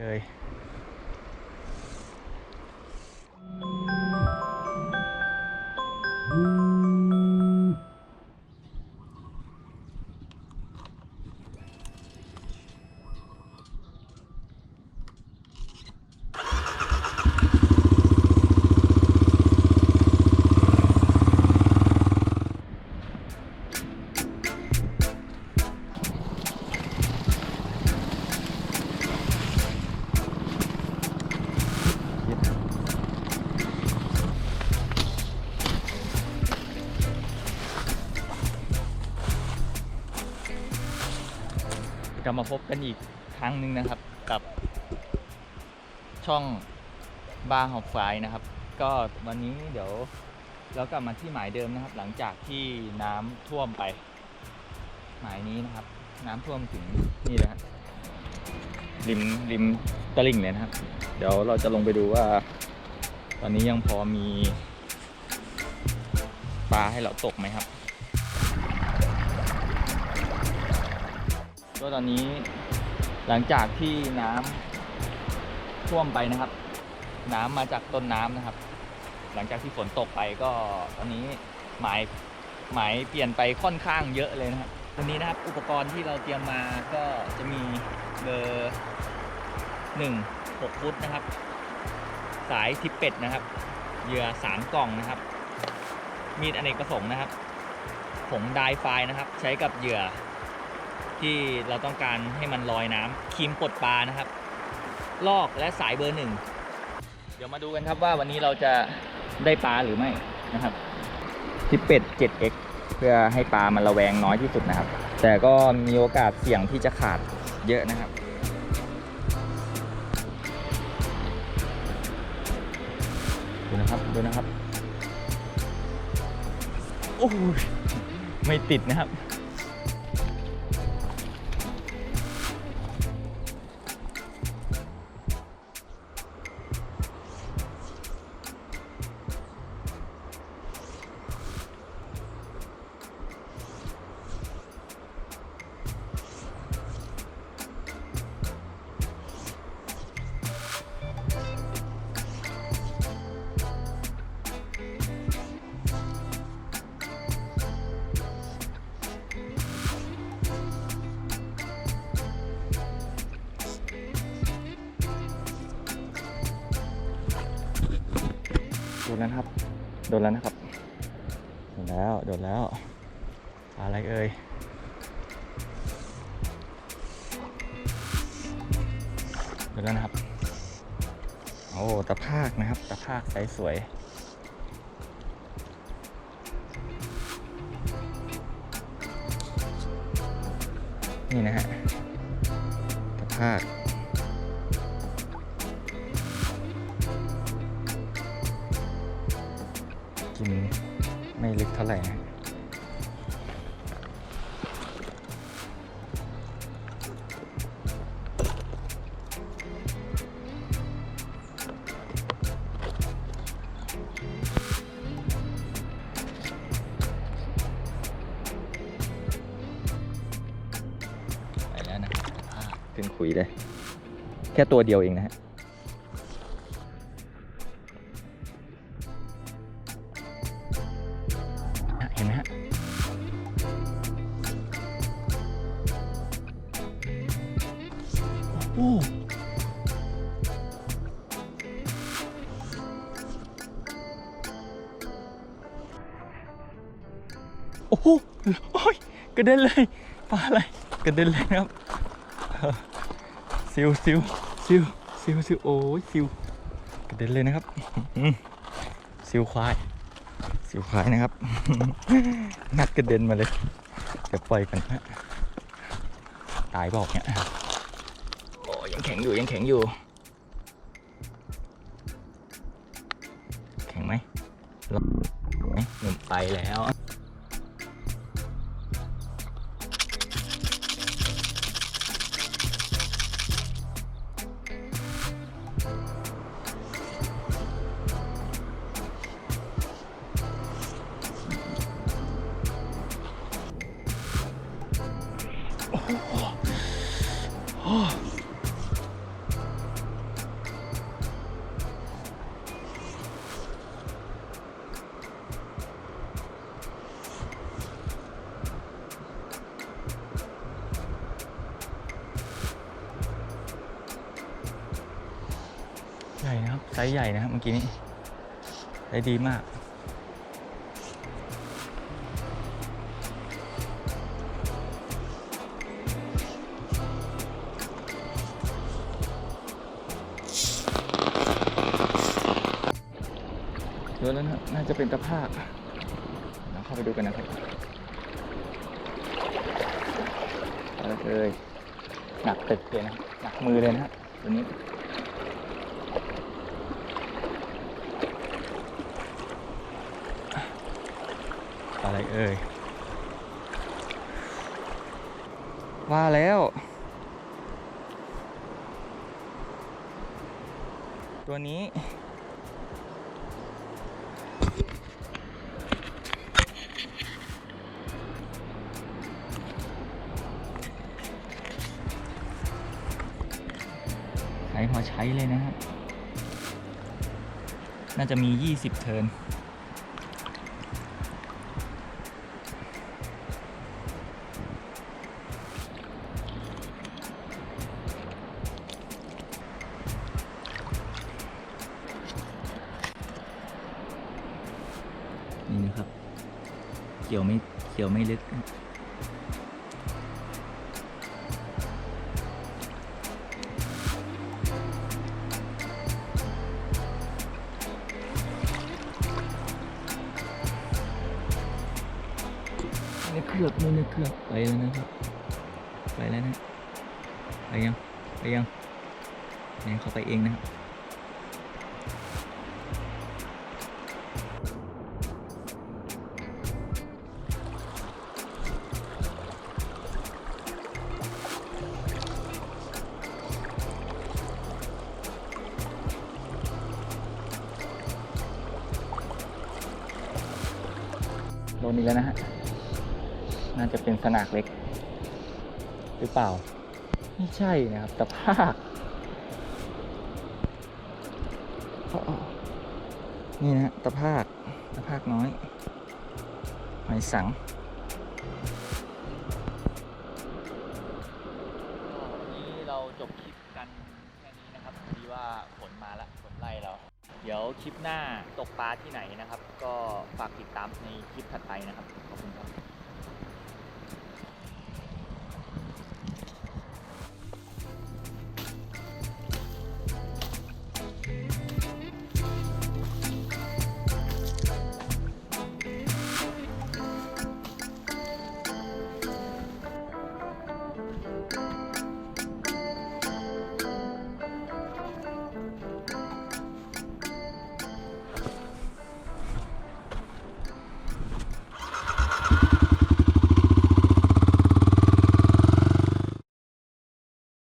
เอ่ย ลับมาพบกันอีกครั้งหนึ่งนะครับ กับช่องบาร์หอบฝายนะครับ ก็วันนี้เดี๋ยวเรากลับมาที่หมายเดิมนะครับ หลังจากที่น้ำท่วมไป หมายนี้นะครับ น้ำท่วมถึงนี่เลยครับริมริมตลิ่งเลยนะครับ เดี๋ยวเราจะลงไปดูว่า ตอนนี้ยังพอมีปลาให้เราตกไหมครับ ก็ตอนนี้หลังจากที่น้ำท่วมไปนะครับ น้ำมาจากต้นน้ำนะครับ หลังจากที่ฝนตกไปก็ตอนนี้หมายหมายเปลี่ยนไปค่อนข้างเยอะเลยนะครับวันนี้นะครับอุปกรณ์ที่เราเตรียมมาก็จะมีเบอร์หนึ่งหกฟุตนะครับ สายทิปเป็ดนะครับเหยื่อสารกล่องนะครับ มีดอเนกประสงค์นะครับผงไดไฟนะครับ ใช้กับเหยื่อ ที่เราต้องการให้มันลอยน้ำครีมปลดปลานะครับ ลอกและสายเบอร์หนึ่งเดี๋ยวมาดูกันครับว่าวันนี้เราจะได้ปลาหรือไม่นะครับทิปเป็ด 7x เพื่อให้ปลามันระแวงน้อยที่สุดนะครับ แต่ก็มีโอกาสเสี่ยงที่จะขาดเยอะนะครับดูนะครับดูนะครับ โอ้ยไม่ติดนะครับ แล้วนะครับ โดนแล้วนะครับ โดนแล้ว โดนแล้ว อะไรเอ่ยโดนแล้วนะครับ โอ้ตะภาคนะครับ ตะภาคไซส์สวยนี่นะฮะตะภาค กินไม่ลึกเท่าไหร่นะไปแล้วนะครับขึ้นคุยเลย แค่ตัวเดียวเองนะฮะ โอ้โหโอ้โหโอ้ยกระเด็นเลยปลาอะไรกระเด็นเลยนะครับซิวซิวซิวซิวซิวโอ้ยซิวกระเด็นเลยนะครับซิวควายสิวควายนะครับ งัดกระเด็นมาเลยเดี๋ยวปล่อยกันฮะตายบอกเนี่ย ยังแข็งอยู่ยังแข็งอยู่ แข็งไหมลองไหมหนุ่มไปแล้ว ซส์ใหญ่นะครับเมื่อกี้นี้ไซส์ดีมากเยอะแล้วนะน่าจะเป็นตะภาพเราเข้าไปดูกันนะครับอะไรเอ่ยหนักตึกเลยนะ หนักมือเลยนะตัวนี้ อะไรเอ่ยว่าแล้ว ตัวนี้ใช้พอใช้เลยนะครับ น่าจะมี 20 เทิร์นนี่ เกี่ยวไม่เกี่ยวไม่ลึกนะในเครือกนี่ในเครือกไปแล้วนะครับ ไปแล้วนะ ไปยัง ไปยังเนี่ยเขาไปเองนะครับ โดนอีกแล้วนะฮะ น่าจะเป็นสนากเล็ก หรือเปล่า ไม่ใช่นะครับตะภาคนี่นะฮะตะภาคตะภาคน้อยหอยสังวันนี้เราจบคลิปกันแค่นี้นะครับพอดีว่าฝนมาละฝนไล่เรา เดี๋ยวคลิปหน้าตกปลาที่ไหนนะครับ ก็ฝากติดตามในคลิปถัดไปนะครับ ขอบคุณครับ